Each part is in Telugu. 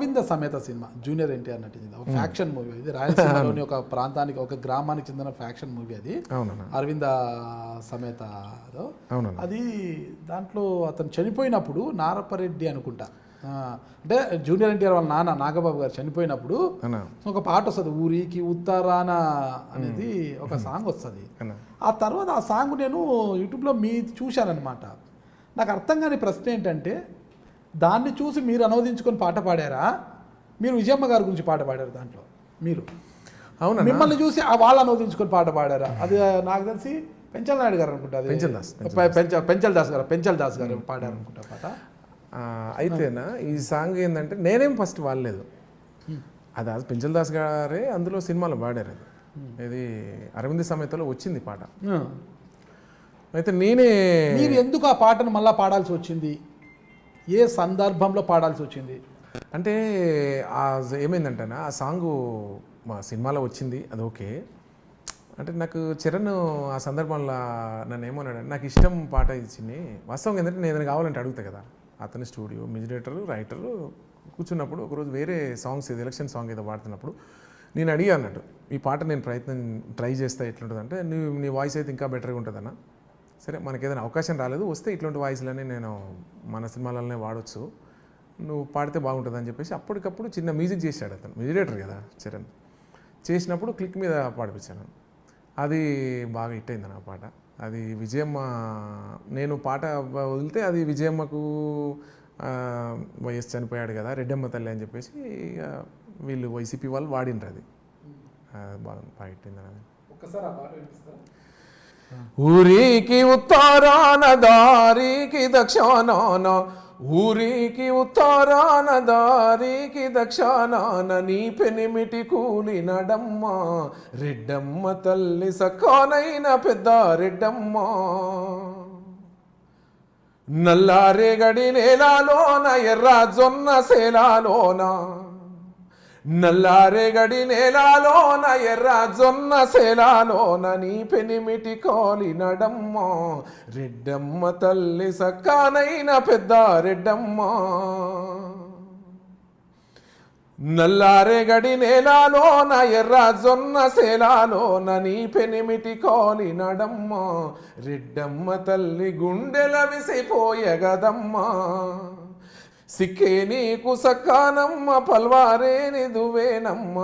అరవింద సమేత సినిమా జూనియర్ ఎన్టీఆర్ నటించింది ఒక ఫ్యాక్షన్ మూవీ ఇది రాయలసీమలోని ఒక ప్రాంతానికి ఒక గ్రామానికి చెందిన ఫ్యాక్షన్ మూవీ అది. అరవింద సమేత అది దాంట్లో అతను చనిపోయినప్పుడు నారపరెడ్డి అనుకుంటా. అంటే జూనియర్ ఎన్టీఆర్ వాళ్ళ నాన్న నాగబాబు గారు చనిపోయినప్పుడు ఒక పాట వస్తుంది ఊరికి ఉత్తరాన అనేది ఒక సాంగ్ వస్తుంది. ఆ తర్వాత ఆ సాంగ్ నేను యూట్యూబ్లో మీ చూశానన్నమాట. నాకు అర్థం కాని ప్రశ్న ఏంటంటే దాన్ని చూసి మీరు అనువదించుకొని పాట పాడారా? మీరు విజయమ్మ గారి గురించి పాట పాడారు దాంట్లో. మీరు. అవునన్నా మిమ్మల్ని చూసి ఆ వాళ్ళు అనువదించుకొని పాట పాడారా? అది నాకు తెలిసి పెంచల్ నాయుడు గారు అనుకుంటా అది. పెంచల్ దాస్, పెంచ పెంచల్ దాస్ గారు పెంచల్ దాస్ గారు పాడారు అనుకుంటా పాట. అయితేనా? ఈ సాంగ్ ఏంటంటే నేనేం ఫస్ట్ వాడలేదు. అది అది పెంచల్ దాస్ గారే అందులో సినిమాలో పాడారు అది. ఇది అరవింద్ సమేతలో వచ్చింది పాట. అయితే నేనే మీరు ఎందుకు ఆ పాటను మళ్ళా పాడాల్సి వచ్చింది? ఏ సందర్భంలో పాడాల్సి వచ్చింది? అంటే ఏమైందంటేనా ఆ సాంగ్ మా సినిమాలో వచ్చింది అది ఓకే. అంటే నాకు చరణ్ ఆ సందర్భంలో నన్ను ఏమన్నాడు నాకు ఇష్టం పాట ఇచ్చింది వాస్తవం ఏంటంటే నేను ఏదైనా కావాలంటే అడుగుతా కదా. అతని స్టూడియో మ్యూజిడేటరు రైటరు కూర్చున్నప్పుడు ఒకరోజు వేరే సాంగ్స్ ఏదో ఎలక్షన్ సాంగ్ ఏదో పాడుతున్నప్పుడు నేను అడిగా అన్నట్టు ఈ పాట నేను ప్రయత్నం ట్రై చేస్తే ఎట్లుంటుంది అంటే నీ నీ వాయిస్ అయితే ఇంకా బెటర్గా ఉంటుందన్న. సరే మనకి ఏదైనా అవకాశం రాలేదు. వస్తే ఇట్లాంటి వాయిస్లనే నేను మన సినిమాలనే వాడొచ్చు. నువ్వు పాడితే బాగుంటుంది అని చెప్పేసి అప్పటికప్పుడు చిన్న మ్యూజిక్ చేశాడు అతను. మ్యూజిరేటర్ కదా చరణ్. చేసినప్పుడు క్లిక్ మీద పాడిపించాను అది బాగా హిట్ అయింది నా పాట. అది విజయమ్మ నేను పాట వదిలితే అది విజయమ్మకు వైఎస్ చనిపోయాడు కదా రెడ్డమ్మ తల్లి అని చెప్పేసి ఇక వీళ్ళు వైసీపీ వాళ్ళు వాడిండ్రు అది. అది బాగా బాగా హిట్ అయింది అది ఊరికి ఉత్తరాన దారికి దక్షిణాన ఊరికి ఉత్తరాన దారికి దక్షిణాన నీ పెనిమిటి కూలి నడమ్మ రెడ్డమ్మ తల్లి సకానైన పెద్ద రెడ్డమ్మ. నల్లారేగడి నేలాలోన ఎర్ర జొన్న సేలాలోన నల్లారేగడి నేలాలోన ఎర్ర జొన్న సేలాలోన నీ పెనిమిటి కోలినడమ్మ రెడ్డమ్మ తల్లి సక్కానైన పెద్ద రెడ్డమ్మ. నల్లారేగడి నేలాలోన ఎర్ర జొన్న సేలాలోన నీ పెనిమిటి కోలినడమ్మ రెడ్డమ్మ తల్లి గుండెల విసిపోయగదమ్మా సిక్కే నీకు సకానమ్మ పల్వారేని దువేనమ్మ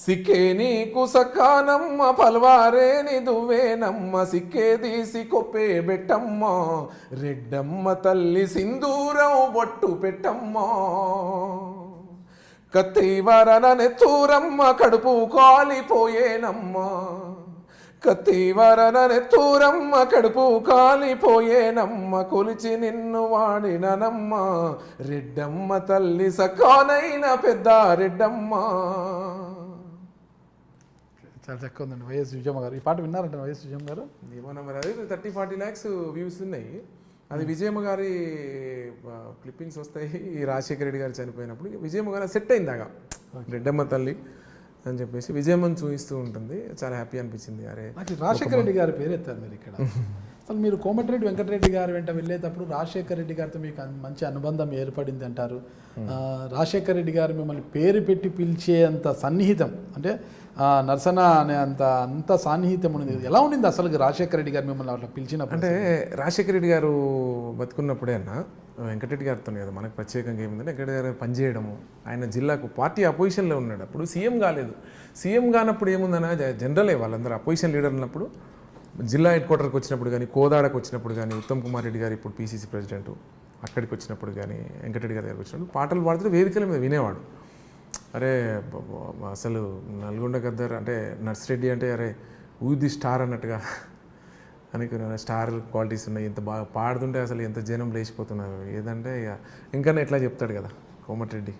సిక్కే నీకు సకానమ్మ పల్వారేని దువేనమ్మ సిక్కే తీసి కొప్పే బెట్టమ్మ. రెడ్డమ్మ తల్లి సింధూరం బొట్టు పెట్టమ్మ. కత్తివరన నెత్తూరమ్మ కడుపు కాలిపోయేనమ్మ. కత్తివరన నెత్తూరమ్మ కడుపు కాలిపోయేనమ్మ కొలిచి నిన్ను వాడిననమ్మ రెడ్డమ్మ తల్లి సకానైన పెద్ద రెడ్డమ్మ. చాలా చక్కగా ఉందండి. వైఎస్ విజయమ్మ గారు. ఈ పాట విన్నారంట వైఎస్ విజయమ్మ గారు? ఏమన్నా మరి అది థర్టీ ఫార్టీ ల్యాక్స్ వ్యూస్ ఉన్నాయి. అది విజయమ్మ గారి క్లిప్పింగ్స్ వస్తాయి. రాజశేఖర రెడ్డి గారు చనిపోయినప్పుడు విజయమ్మ గారు సెట్ అయిందాగా రెడ్డమ్మ తల్లి. అని చెప్పేసి విజయమ్మని చూపిస్తూ ఉంటుంది. చాలా హ్యాపీ అనిపించింది. అరే రాజశేఖర రెడ్డి గారి పేరు ఎత్తారు మీరు ఇక్కడ. అసలు మీరు కోమటిరెడ్డి వెంకటరెడ్డి గారి వెంట వెళ్ళేటప్పుడు రాజశేఖర రెడ్డి గారితో మీకు మంచి అనుబంధం ఏర్పడింది అంటారు. ఆ, రాజశేఖర రెడ్డి గారు మిమ్మల్ని పేరు పెట్టి పిలిచేంత సన్నిహితం అంటే నరసన అనే అంత అంత సాన్నిహిత్యం ఉంది ఎలా ఉండింది అసలు రాజశేఖర రెడ్డి గారు మిమ్మల్ని అట్లా పిలిచినప్పుడు? అంటే రాజశేఖర రెడ్డి గారు బతుకున్నప్పుడే అన్న వెంకటరెడ్డి గారితో కదా మనకు ప్రత్యేకంగా ఏముందంటే వెంకటరెడ్డి గారు పనిచేయడము ఆయన జిల్లాకు పార్టీ అపోజిషన్లో ఉన్నాడు అప్పుడు సీఎం కాలేదు. సీఎం కానప్పుడు ఏముందన్న జనరలే వాళ్ళందరూ అపోజిషన్ లీడర్ ఉన్నప్పుడు జిల్లా హెడ్ క్వార్టర్కి వచ్చినప్పుడు కానీ కోదాడకు వచ్చినప్పుడు కానీ ఉత్తమ్ కుమార్ రెడ్డి గారు ఇప్పుడు పీసీసీ ప్రెసిడెంట్ అక్కడికి వచ్చినప్పుడు కానీ వెంకటరెడ్డి గారి దగ్గరికి వచ్చినప్పుడు పాటలు పాడుతూ వేదికల మీద వినేవాడు. అరే అసలు నల్గొండ గద్దర్ అంటే నర్సిరెడ్డి అంటే అరే ఊది స్టార్ అన్నట్టుగా అనుకున్నాను స్టార్ క్వాలిటీస్ ఉన్నాయి ఎంత బాగా పాడుతుంటే అసలు ఎంత జనం లేచిపోతున్నారు. ఏదంటే ఇక ఇంకా ఎట్లా చెప్తాడు కదా కోమటిరెడ్డి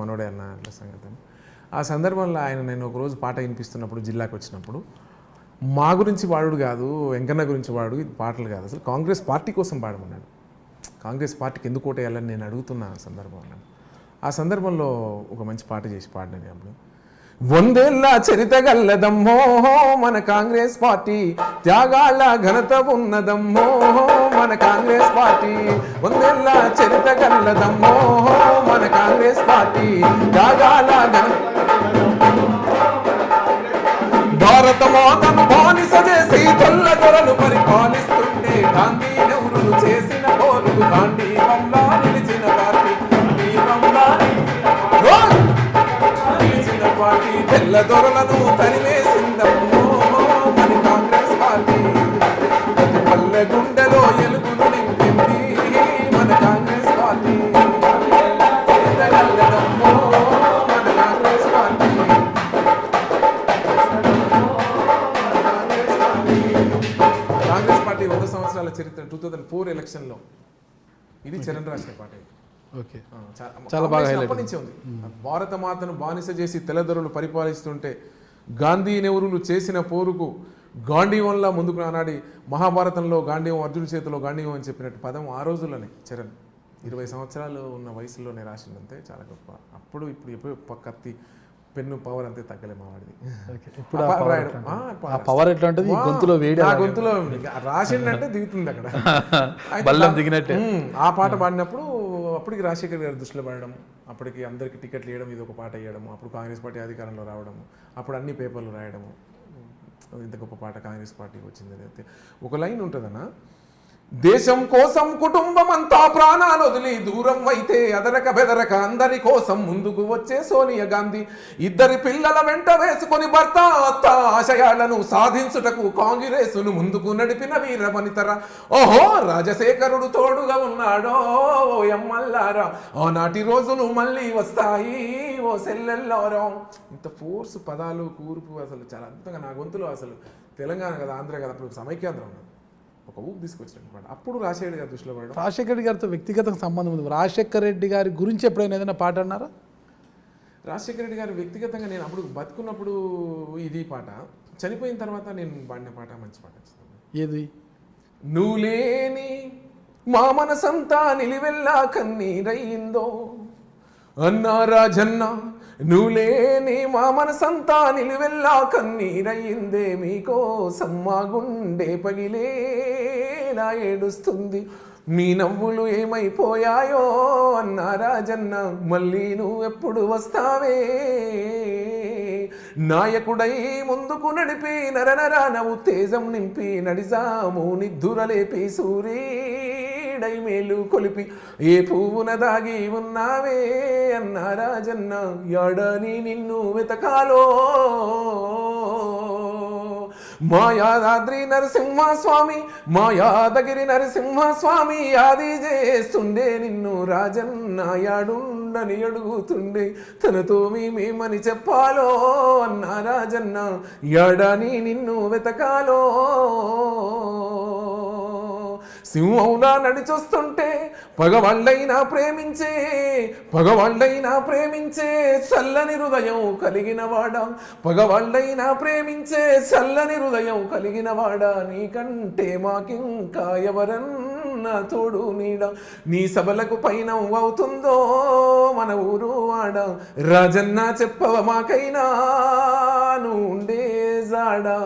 మనోడే అన్న అట్లా సంగతి అని. ఆ సందర్భంలో ఆయన నేను ఒకరోజు పాట వినిపిస్తున్నప్పుడు జిల్లాకు వచ్చినప్పుడు మా గురించి వాడు కాదు వెంకన్న గురించి వాడు పాటలు కాదు. అసలు కాంగ్రెస్ పార్టీ కోసం పాడమన్నాడు. కాంగ్రెస్ పార్టీకి ఎందుకు ఓటేయాలని నేను అడుగుతున్నా ఆ సందర్భంలో ఆ సందర్భంలో ఒక మంచి పాట చేసి పాడినాను అప్పుడు వందేళ్ళ చరిత గల్లదమ్మో మన కాంగ్రెస్ పార్టీ త్యాగాల ఘనత ఉన్నదమ్మో మన కాంగ్రెస్ పార్టీ. వందేళ్ళ చరిత గల్లదమ్మో మన కాంగ్రెస్ పార్టీ త్యాగాల ఘన భారత మాతను బానిస చేసి తెల్ల దొరలు పరిపాలిస్తుంటే గాంధీ నెహ్రూ చేసిన పోలు గాంధీ వల్ల తెల్ల దొరలను తరిమేసిందమ్మో మన కాంగ్రెస్ పార్టీ. ప్రతి పల్లె గుండెలో ఎలుగును నింపింది మన కాంగ్రెస్ పార్టీ. కాంగ్రెస్ పార్టీ. వంద సంవత్సరాల చరిత్ర టూ థౌజండ్ ఫోర్ ఎలక్షన్లో. ఇది చరణ్ రాసిన పార్టీ. ఓకే. చాలా బాగా అప్పటి నుంచే ఉంది. భారత మాతను బానిస చేసి తెల్లదొరలు పరిపాలిస్తుంటే గాంధీ నెహ్రూలు చేసిన పోరుకు గాంధీవంలా ముందుకు నానాడి మహాభారతంలో గాంధీవం అర్జునుడి చేతిలో గాంధీవం అని చెప్పినట్టు పదం ఆ రోజుల్లోనే చరణ్. ఇరవై సంవత్సరాలు ఉన్న వయసులోనే రాసిందంతే చాలా గొప్ప. అప్పుడు ఇప్పుడు ఎప్పుడు ప- కత్తి పెన్ను పవర్ అంతే తగ్గలే మా వాడిది ఓకే ఇప్పుడు ఆ ఆ పవర్. ఎట్లా ఆ, ఉంటుంది? ఆ గొంతులో వేడి అలాగే గొంతులో రాసిండంటే దిగుతుంది అక్కడ. బల్లం దిగినట్టే. ఆ పాట పాడినప్పుడు అప్పటికి రాజశేఖర్ గారి దృష్టిలో పడడం అప్పటికి అందరికి టికెట్లు ఇవ్వడం ఇది ఒక పాట ఇవ్వడం అప్పుడు కాంగ్రెస్ పార్టీ అధికారంలో రావడం అప్పుడు అన్ని పేపర్లు రాయడము. ఇంత గొప్ప పాట కాంగ్రెస్ పార్టీకి వచ్చింది అయితే ఒక లైన్ ఉంటుందన్న దేశం కోసం కుటుంబం అంతా ప్రాణాలు వదిలి దూరం అయితే అదరక బెదరక అందరి కోసం ముందుకు వచ్చే సోనియా గాంధీ. ఇద్దరి పిల్లల వెంట వేసుకొని భర్త అత్త ఆశయాలను సాధించుటకు కాంగ్రెసును ముందుకు నడిపిన వీర వనితర ఓహో రాజశేఖరుడు తోడుగా ఉన్నాడో ఓ ఎమ్మల్లారా ఆనాటి రోజులు మళ్ళీ వస్తాయి ఓ సెల్లెల్లారా? ఇంత ఫోర్స్ పదాలు కూర్పు అసలు చాలా అద్భుతంగా నా గొంతులో అసలు తెలంగాణ కదా ఆంధ్ర కదా అప్పుడు సమైక్యాంధ్రం ఉన్నది. ఒక ఊపు తీసుకొచ్చినట్టు అప్పుడు రాజశేఖర్ గారి దృష్టిలో పడడం రాజశేఖర రెడ్డి గారితో వ్యక్తిగత సంబంధం ఉంది. రాజశేఖర రెడ్డి గారి గురించి ఎప్పుడైనా ఏదైనా పాట అన్నారా? రాజశేఖర రెడ్డి గారు వ్యక్తిగతంగా నేను అప్పుడు బతుకున్నప్పుడు ఇది పాట. చనిపోయిన తర్వాత నేను పాడిన పాట మంచి పాట ఏది? నువ్వు లేని మా మనసంతా నిలివెల్లా కన్నీరయ్యిందో అన్నా రాజన్న నువ్వు లేని మా మనసంతా నిలువెల్లా కన్నీరయ్యిందే మీకోసం మా గుండె పగిలేలా ఏడుస్తుంది. మీ నవ్వులు ఏమైపోయాయో అన్న రాజన్న మళ్ళీ నువ్వు ఎప్పుడు వస్తావే? నాయకుడై ముందుకు నడిపి నరనరాన ఉత్తేజం నింపి నడిజాము నిద్దురలేపి సూర్యుడై మేలు కొలిపి ఏ పువ్వున దాగి ఉన్నావే అన్న రాజన్న యాడని నిన్ను వెతకాలో. మా యాదాద్రి నరసింహస్వామి మా యాదగిరి నరసింహస్వామి యాది చేస్తుండే నిన్ను రాజన్న యాడుండని అడుగుతుండే తనతో మేమని చెప్పాలో అన్న రాజన్న యాడని నిన్ను వెతకాలో. సింహంలా నడిచొస్తుంటే పగవాళ్ళైనా ప్రేమించే పగవాళ్ళైనా ప్రేమించే చల్లని హృదయం కలిగిన వాడా? పగవాళ్ళైనా ప్రేమించే చల్లని హృదయం కలిగిన వాడా? నీకంటే మాకింకా ఎవరన్నా తోడు నీడ? నీ సభలకు పైన అవుతుందో మన ఊరు వాడ? రాజన్న చెప్పవ మాకైనా? నువ్వు ఉండే చేశాడా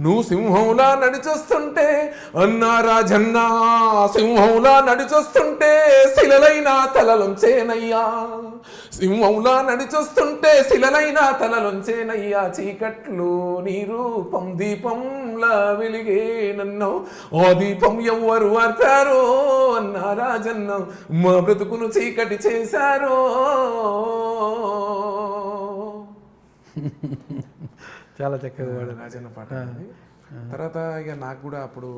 నువ్వు సింహంలా నడిచొస్తుంటే అన్నా రాజన్న సింహంలా నడిచొస్తుంటే శిలలైన తలలొంచేనయ్యా. సింహంలా నడిచొస్తుంటే శిలలైన తలలొంచేనయ్యా. చీకట్లు నీ రూపం దీపంలా వెలిగే నన్ను. ఓ దీపం ఎవ్వరు వార్తారో అన్నా రాజన్న మా బ్రతుకును చీకటి చేశారో? చాలా చక్కగా పాడారు. రాజన్న పాట. తర్వాత ఇక నాకు కూడా అప్పుడు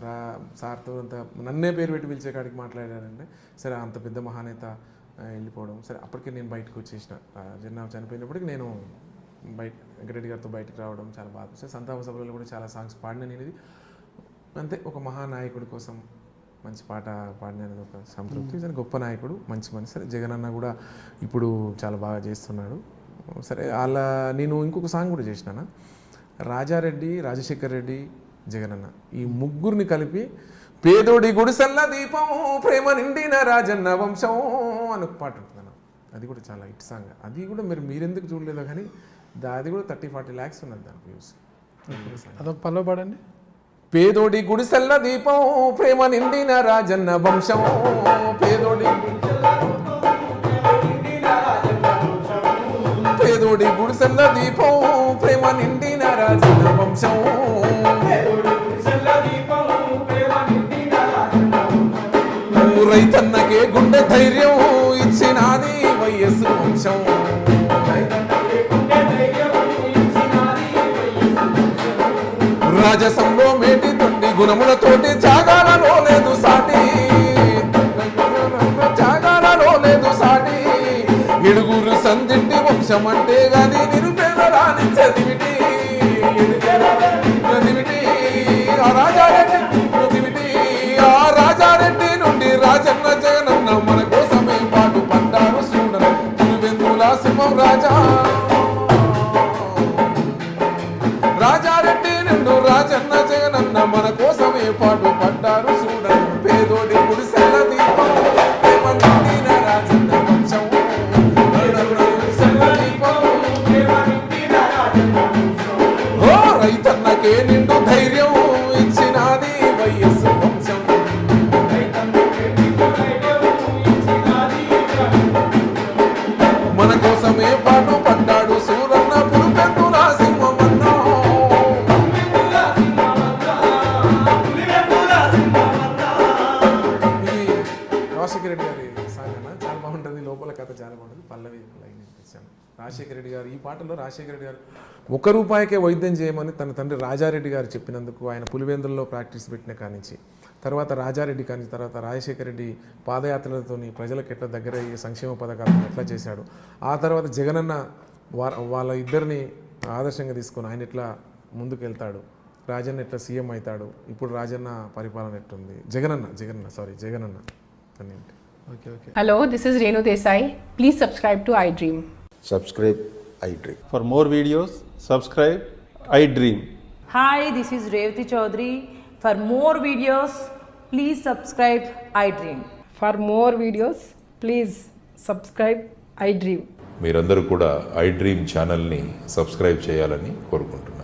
రా సార్తో అంత నన్నే పేరు పెట్టి పిలిచే కాడికి మాట్లాడారండి. సరే అంత పెద్ద మహానేత వెళ్ళిపోవడం. సరే అప్పటికే నేను బయటకు వచ్చేసిన. ఆ, జన్నా చనిపోయినప్పటికి నేను బయట వెంకటరెడ్డి గారితో బయటకు రావడం చాలా బాగా అనిపిస్తుంది. సంతాప సభలో కూడా చాలా సాంగ్స్ పాడిన నేను ఇది. అంతే ఒక మహానాయకుడి కోసం మంచి పాట పాడిన అనేది ఒక సంతృప్తి. గొప్ప నాయకుడు మంచి మనిషి. సరే జగన్ అన్న కూడా ఇప్పుడు చాలా బాగా చేస్తున్నాడు. సరే అలా నేను ఇంకొక సాంగ్ కూడా చేసినాను? రాజారెడ్డి రాజశేఖర్ రెడ్డి జగనన్న ఈ ముగ్గురిని కలిపి పేదోడి గుడిసెల్ల దీపం ప్రేమ నిండిన రాజన్న వంశం అని ఒక పాట ఉంటుంది అది కూడా చాలా హిట్ సాంగ్. అది కూడా మీరు మీరెందుకు చూడలేదో కానీ దా- అది కూడా థర్టీ ఫార్టీ ల్యాక్స్ ఉన్నది దాని వ్యూస్. అదొక పల్లవ పాడండి. పేదోడి గుడిసెల్ల దీపం ప్రేమ నిండిన రాజన్న వంశం. పేదోడి పేదోడి గుడిసెల్ల దీపం ప్రేమ నిండిన రాజన్న వంశం. రైతన్నకే గుండె ధైర్యం ఇచ్చినాది వైఎస్ వంశం. రాజసంలో మేటి తొండి గుణములతోటి త్యాగాలలో లేదు సాటి. త్యాగాలలో లేదు సాటి. ఇడుగురు సందిట్టి వంశం అంటే గాని నిరుపేద రాని చదివిటి చదివిటి ఆ రాజారెడ్డి చదివిటి ఆ రాజారెడ్డి నుండి రాజన్న జగనన్న మన కోసమే పాటు పడ్డారు చూడను తిరువెందుల సింహం రాజా. రాజారెడ్డి నిండు రాజన్న జగనన్న మన కోసమే పాటు ఇచ్చాను రాజశేఖర రెడ్డి గారు ఈ పాటలో రాజశేఖర రెడ్డి గారు ఒక రూపాయికే వైద్యం చేయమని తన తండ్రి రాజారెడ్డి గారు చెప్పినందుకు ఆయన పులివెందుల్లో ప్రాక్టీస్ పెట్టిన కానించి తర్వాత రాజారెడ్డి కానీ తర్వాత రాజశేఖర రెడ్డి పాదయాత్రలతోని ప్రజలకు ఎట్లా దగ్గర అయ్యే సంక్షేమ పథకాలను ఎట్లా చేశాడు ఆ తర్వాత జగనన్న వా వాళ్ళ ఇద్దరిని ఆదర్శంగా తీసుకొని ఆయన ఎట్లా ముందుకెళ్తాడు రాజన్న ఎట్లా సీఎం అవుతాడు ఇప్పుడు రాజన్న పరిపాలన ఎట్టుంది? జగనన్న జగనన్న సారీ జగనన్న. అని okay okay. This is Renu Desai please subscribe to I Dream subscribe I Dream for more videos subscribe I Dream hi this is Revathi Chowdary for more videos please subscribe I Dream for more videos please subscribe I Dream మీరందరూ కూడా ఐ డ్రీమ్ ఛానల్ని సబ్స్క్రైబ్ చేయాలని కోరుకుంటున్నాను